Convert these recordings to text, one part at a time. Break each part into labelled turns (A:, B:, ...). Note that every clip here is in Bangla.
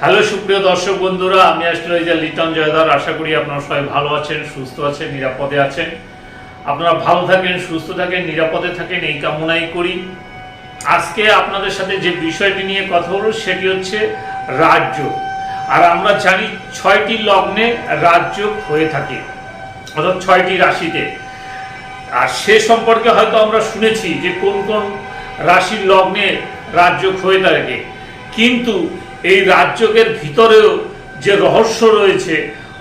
A: হ্যালো সুপ্রিয় দর্শক বন্ধুরা আমি অ্যাস্ট্রোলজার লিটন জয়দার আশা করি আপনারা সবাই ভালো আছেন সুস্থ আছেন নিরাপদে আছেন আপনারা ভালো থাকেন সুস্থ থাকেন নিরাপদে থাকেন এই কামনাই করি আজকে আপনাদের সাথে যে বিষয়টি নিয়ে কথা বলব সেটি হচ্ছে রাজ্য আর আমরা জানি ছয়টি লগ্নে রাজ্য হয়ে থাকে অর্থাৎ ছয়টি রাশিতে আর সে সম্পর্কে হয়তো আমরা শুনেছি যে কোন কোন রাশির লগ্নে রাজ্য হয়ে থাকে কিন্তু এই রাজযোগের ভিতরেও যে রহস্য রয়েছে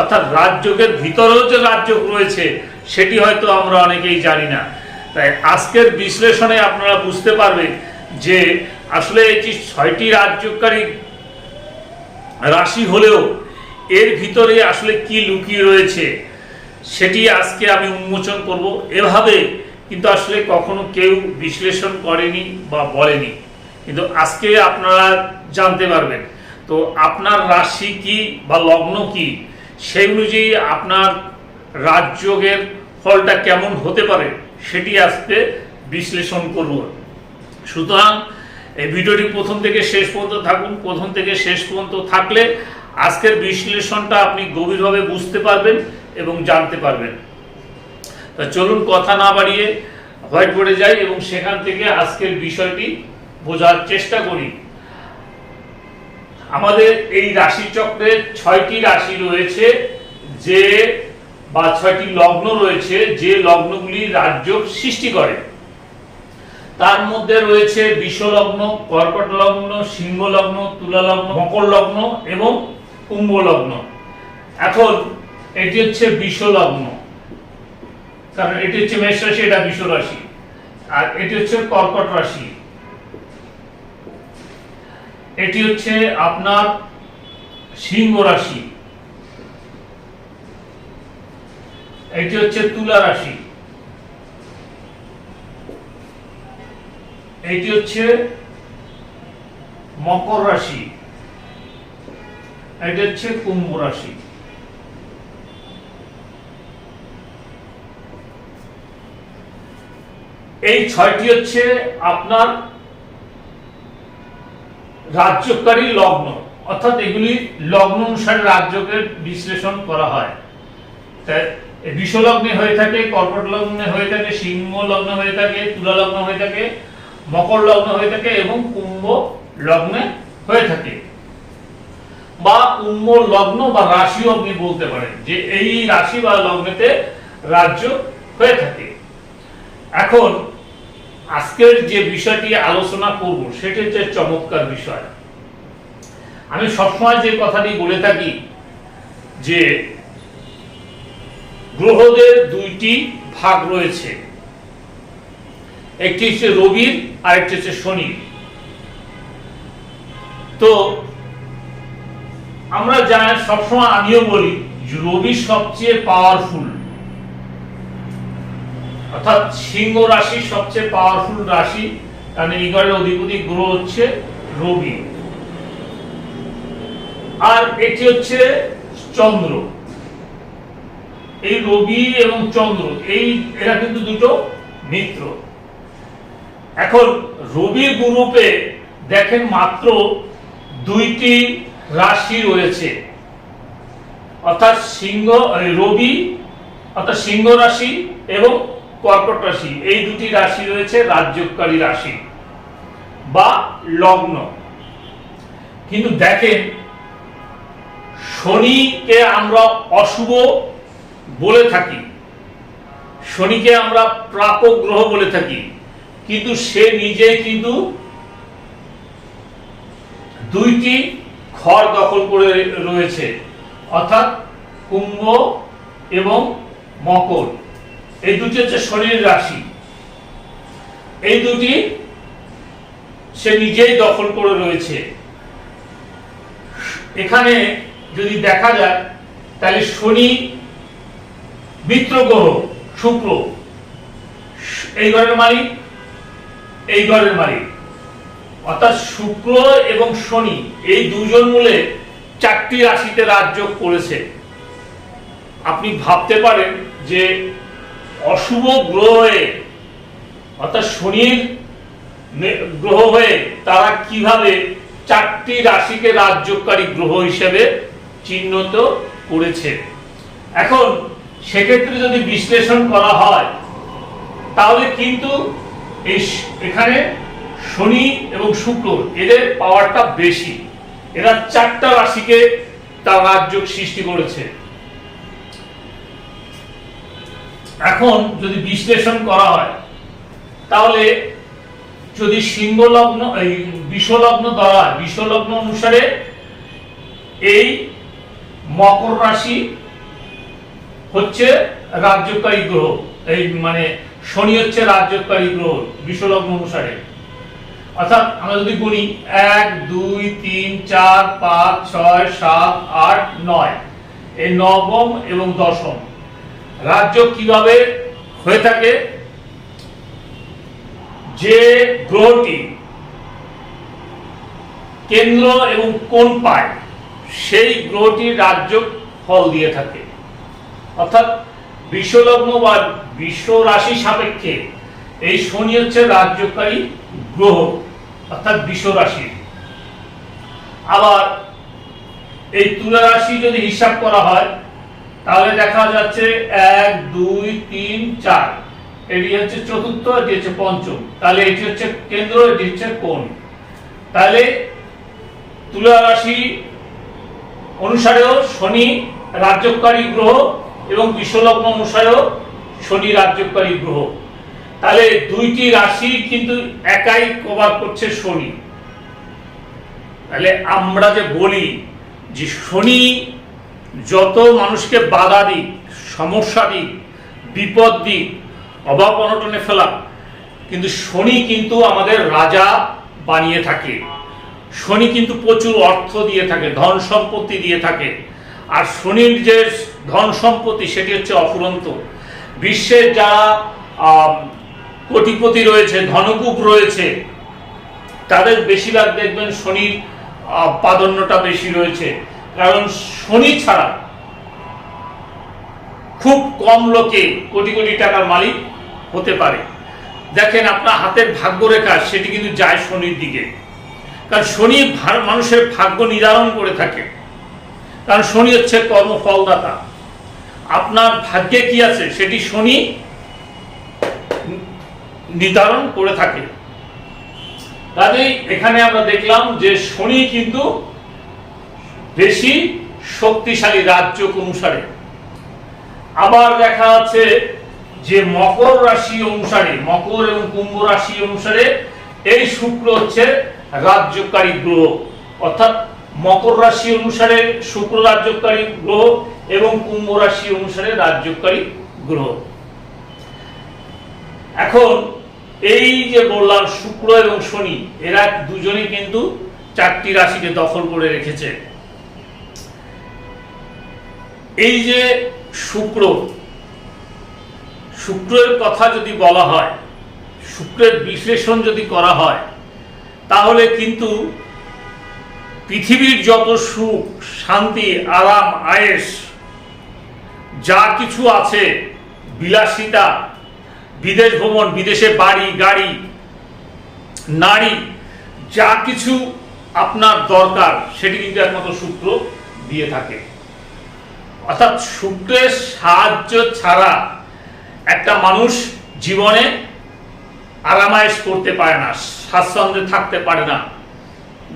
A: অর্থাৎ রাজযোগের ভিতরেও যে রাজযোগ রয়েছে সেটি হয়তো আমরা অনেকেই জানি না তাই আজকের বিশ্লেষণে আপনারা বুঝতে পারবেন যে আসলে এটি ছয়টি রাজযোগকারী রাশি হলেও এর ভিতরে আসলে কি লুকিয়ে রয়েছে সেটি আজকে আমি উন্মোচন করব এভাবে কিন্তু আসলে কখনো কেউ বিশ্লেষণ করেনি বা বলেনি কিন্তু আজকে আপনারা জানতে পারবেন তো আপনার রাশি কি বা লগ্ন কি সেই অনুযায়ী আপনার রাজযোগের ফলটা কেমন হতে পারে সেটি আজকে বিশ্লেষণ করব সুতরাং এই ভিডিওটি প্রথম থেকে শেষ পর্যন্ত থাকুন প্রথম থেকে শেষ পর্যন্ত থাকলে আজকের বিশ্লেষণটা আপনি গভীরভাবে বুঝতে পারবেন এবং জানতে পারবেন তা চলুন কথা না বাড়িয়ে হোয়াইট বোর্ডে যাই এবং সেখান থেকে আজকের বিষয়টি বোঝার চেষ্টা করি আমাদের এই রাশি চক্রের ছয়টি রাশি রয়েছে যে বা ছয়টি লগ্ন রয়েছে যে লগ্নগুলি রাজ্য সৃষ্টি করে তার মধ্যে রয়েছে বিশ্বলগ্ন কর্কট লগ্ন সিংহ লগ্ন তুলা লগ্ন মকর লগ্ন এবং কুম্ভ লগ্ন এখন এটি হচ্ছে বিশ্বলগ্ন কারণ এটি হচ্ছে মেষ রাশি এটা বিশ্ব রাশি আর এটি হচ্ছে কর্কট রাশি এটি হচ্ছে আপনার সিংহ রাশি এটি হচ্ছে তুলা রাশি এটি হচ্ছে মকর রাশি এটি হচ্ছে কুম্ভ রাশি এই ছয়টি হচ্ছে আপনার রাজ্যকারী লগ্ন অর্থাৎ এগুলি লগ্ন অনুসারে রাজ্যকে বিশ্লেষণ করা হয় তাই বিশ্বলগ্নে হয়ে থাকে কর্কট লগ্নে হয়ে থাকে সিংহ লগ্ন হয়ে থাকে তুলা লগ্ন হয়ে থাকে মকর লগ্ন হয়ে থাকে এবং কুম্ভ লগ্নে হয়ে থাকে বা কুম্ভ লগ্ন বা রাশিও আপনি বলতে পারেন যে এই রাশি বা লগ্নেতে রাজ্য হয়ে থাকে এখন আজকের যে বিষয়টি আলোচনা করব সেটি হচ্ছে চমৎকার বিষয় আমি সবসময় যে কথাটি বলে থাকি যে গ্রহদের দুইটি ভাগ রয়েছে একটি হচ্ছে রবির আর একটি হচ্ছে শনির তো আমরা জানি সবসময় আমিও বলি রবি সবচেয়ে পাওয়ারফুল অর্থাৎ সিংহ রাশি সবচেয়ে পাওয়ারফুল রাশি কারণ এই ঘরের অধিপতি গ্রহ হচ্ছে রবি আর এটি হচ্ছে চন্দ্র এই রবি এবং চন্দ্র এই এরা কিন্তু দুটো মিত্র এখন রবি গ্রুপে দেখেন মাত্র দুইটি রাশি রয়েছে অর্থাৎ সিংহ রবি অর্থাৎ সিংহ রাশি এবং কর্কট রাশি এই দুটি রাশি রয়েছে রাজ্যকারী রাশি বা লগ্ন কিন্তু দেখেন শনিকে আমরা অশুভ বলে থাকি শনিকে আমরা প্রাপক গ্রহ বলে থাকি কিন্তু সে নিজে কিন্তু দুইটি খড় দখল করে রয়েছে অর্থাৎ কুম্ভ এবং মকর এই দুটি হচ্ছে শরীর রাশি এই দুটি সে নিজেই দখল করে রয়েছে এখানে যদি দেখা যায় তাহলে শনি মিত্র গ্রহ শুক্র এই ঘরের মালিক এই ঘরের মালিক অর্থাৎ শুক্র এবং শনি এই দুজন মূলে চারটি রাশিতে রাজযোগ করেছে আপনি ভাবতে পারেন যে অশুভ গ্রহ হয়ে অর্থাৎ শনির গ্রহ হয়ে তারা কিভাবে চারটি রাশিকে রাজ্যকারী গ্রহ হিসেবে চিহ্নিত করেছে এখন সেক্ষেত্রে যদি বিশ্লেষণ করা হয় তাহলে কিন্তু এখানে শনি এবং শুক্র এদের পাওয়ারটা বেশি এরা চারটা রাশিকে তার রাজ্য সৃষ্টি করেছে এখন যদি বিশ্লেষণ করা হয় তাহলে যদি সিংহলগ্ন এই বিশ্বলগ্ন দ্বারা বিশ্বলগ্ন অনুসারে এই মকর রাশি হচ্ছে রাজ্যকারী গ্রহ এই মানে শনি হচ্ছে রাজ্যকারী গ্রহ বিশ্বলগ্ন অনুসারে অর্থাৎ আমরা যদি গুণি এক দুই তিন চার পাঁচ ছয় সাত আট নয় এই নবম এবং দশম রাজ্য কিভাবে হয়ে থাকে যে গ্রহটি কেন্দ্র এবং কোন পায় সেই গ্রহটি রাজ্য ফল দিয়ে থাকে অর্থাৎ বিশ্বলগ্ন বা বিশ্ব রাশি সাপেক্ষে এই শনি হচ্ছে রাজ্যকারী গ্রহ অর্থাৎ বিশ্ব রাশি আবার এই তুলা রাশি যদি হিসাব করা হয় তাহলে দেখা যাচ্ছে এক দুই তিন চার এটি হচ্ছে চতুর্থ এটি হচ্ছে পঞ্চম তাহলে এটি হচ্ছে কেন্দ্র এটি হচ্ছে কোন তাহলে তুলা রাশি অনুসারেও শনি রাজ্যকারী গ্রহ এবং বিশ্বলগ্ন অনুসারেও শনি রাজ্যকারী গ্রহ তাহলে দুইটি রাশি কিন্তু একাই কভার করছে শনি তাহলে আমরা যে বলি যে শনি যত মানুষকে বাধা দিক সমস্যা দিক বিপদ দিক অভাব অনটনে ফেলা কিন্তু শনি কিন্তু আমাদের রাজা বানিয়ে থাকে শনি কিন্তু প্রচুর অর্থ দিয়ে থাকে ধন সম্পত্তি দিয়ে থাকে আর শনির যে ধন সম্পত্তি সেটি হচ্ছে অফুরন্ত বিশ্বের যারা কোটিপতি রয়েছে ধনকূপ রয়েছে তাদের বেশিরভাগ দেখবেন শনির প্রাধান্যটা বেশি রয়েছে কারণ শনি ছাড়া খুব কম লোকে কোটি কোটি টাকার মালিক হতে পারে দেখেন আপনার হাতের ভাগ্যরেখা সেটি কিন্তু যায় শনির দিকে কারণ শনি মানুষের ভাগ্য নির্ধারণ করে থাকে কারণ শনি হচ্ছে কর্মফলদাতা আপনার ভাগ্যে কি আছে সেটি শনি নির্ধারণ করে থাকে কাজেই এখানে আমরা দেখলাম যে শনি কিন্তু বেশি শক্তিশালী রাজ্য অনুসারে আবার দেখা আছে যে মকর রাশি অনুসারে মকর এবং কুম্ভ রাশি অনুসারে এই শুক্র হচ্ছে রাজ্যকারী গ্রহ অর্থাৎ মকর রাশি অনুসারে শুক্র রাজ্যকারী গ্রহ এবং কুম্ভ রাশি অনুসারে রাজ্যকারী গ্রহ এখন এই যে বললাম শুক্র এবং শনি এরা দুজনেই কিন্তু চারটি রাশিকে দখল করে রেখেছে এই যে শুক্র শুক্রের কথা যদি বলা হয় শুক্রের বিশ্লেষণ যদি করা হয় তাহলে কিন্তু পৃথিবীর যত সুখ শান্তি আরাম আয়েস যা কিছু আছে বিলাসিতা বিদেশ ভ্রমণ বিদেশে বাড়ি গাড়ি নারী যা কিছু আপনার দরকার সেটি কিন্তু একমাত্র শুক্র দিয়ে থাকে অর্থাৎ সূত্রের সাহায্য ছাড়া একটা মানুষ জীবনে আরামায়স করতে পারে না স্বাচ্ছন্দ্যে থাকতে পারে না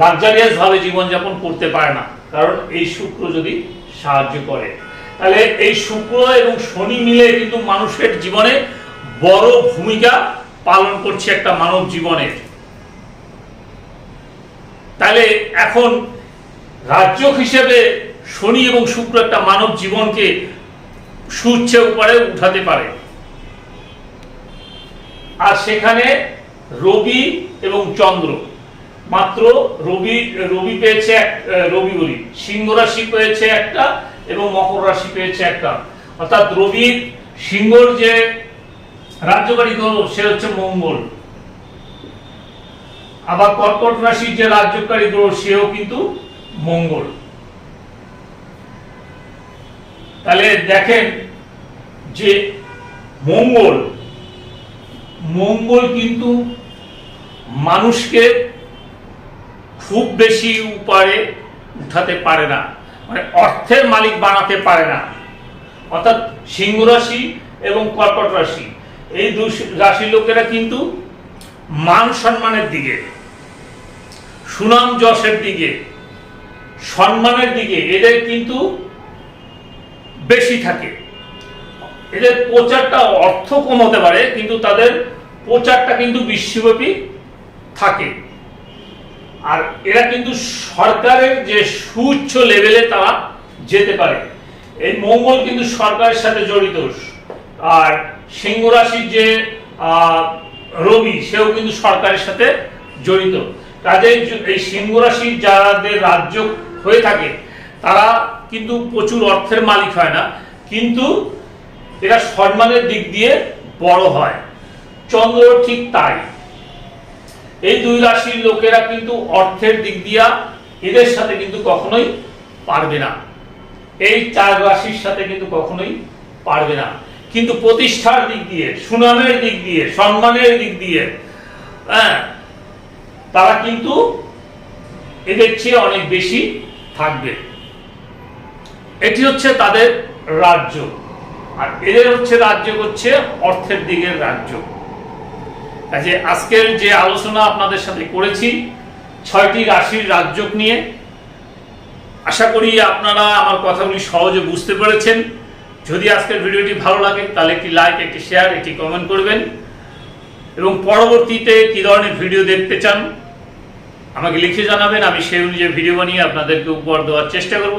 A: লাক্সারিয়াসভাবে জীবনযাপন করতে পারে না কারণ এই শুক্র যদি সাহায্য করে তাহলে এই শুক্র এবং শনি মিলে কিন্তু মানুষের জীবনে বড় ভূমিকা পালন করছে একটা মানব জীবনে তাহলে এখন রাজ্য হিসেবে শনি এবং শুক্র একটা মানব জীবনকে সূর্যের উপরে উঠাতে পারে আর সেখানে রবি এবং চন্দ্র মাত্র রবি রবি পেয়েছে এক রবি বলি সিংহ রাশি পেয়েছে একটা এবং মকর রাশি পেয়েছে একটা অর্থাৎ রবির সিংহর যে রাজ্যকারী দল সে হচ্ছে মঙ্গল আবার কর্কট রাশির যে রাজ্যকারী দল সেও কিন্তু মঙ্গল তাহলে দেখেন যে মঙ্গল মঙ্গল কিন্তু মানুষকে খুব বেশি উপারে উঠাতে পারে না মানে অর্থের মালিক বানাতে পারে না অর্থাৎ সিংহ রাশি এবং কর্কট রাশি এই দু রাশির লোকেরা কিন্তু মান সম্মানের দিকে সুনাম যশের দিকে সম্মানের দিকে এদের কিন্তু বেশি থাকে এদের প্রচারটা অর্থ কম হতে পারে কিন্তু তাদের প্রচারটা কিন্তু বিশ্বব্যাপী থাকে আর এরা কিন্তু সরকারের যে সুচ্ছ লেভেলে তারা যেতে পারে এই মঙ্গল কিন্তু সরকারের সাথে জড়িত আর সিংহ রাশির যে রবি সেও কিন্তু সরকারের সাথে জড়িত কাজে এই সিংহ রাশির যাদের রাজ্য হয়ে থাকে তারা কিন্তু প্রচুর অর্থের মালিক হয় না কিন্তু এরা সম্মানের দিক দিয়ে বড় হয় চন্দ্র ঠিক তাই এই দুই রাশির লোকেরা কিন্তু অর্থের দিক দিয়া এদের সাথে কিন্তু কখনোই পারবে না এই চার রাশির সাথে কিন্তু কখনোই পারবে না কিন্তু প্রতিষ্ঠার দিক দিয়ে সুনামের দিক দিয়ে সম্মানের দিক দিয়ে হ্যাঁ তারা কিন্তু এদের চেয়ে অনেক বেশি থাকবে এটি হচ্ছে তাদের রাজ্য আর এদের হচ্ছে রাজ্য হচ্ছে অর্থের দিকের রাজ্য কাজে আজকের যে আলোচনা আপনাদের সাথে করেছি ছয়টি রাশির রাজ্য নিয়ে আশা করি আপনারা আমার কথাগুলি সহজে বুঝতে পেরেছেন যদি আজকের ভিডিওটি ভালো লাগে তাহলে একটি লাইক একটি শেয়ার একটি কমেন্ট করবেন এবং পরবর্তীতে কী ধরনের ভিডিও দেখতে চান আমাকে লিখে জানাবেন আমি সেই অনুযায়ী ভিডিও বানিয়ে আপনাদেরকে উপহার দেওয়ার চেষ্টা করব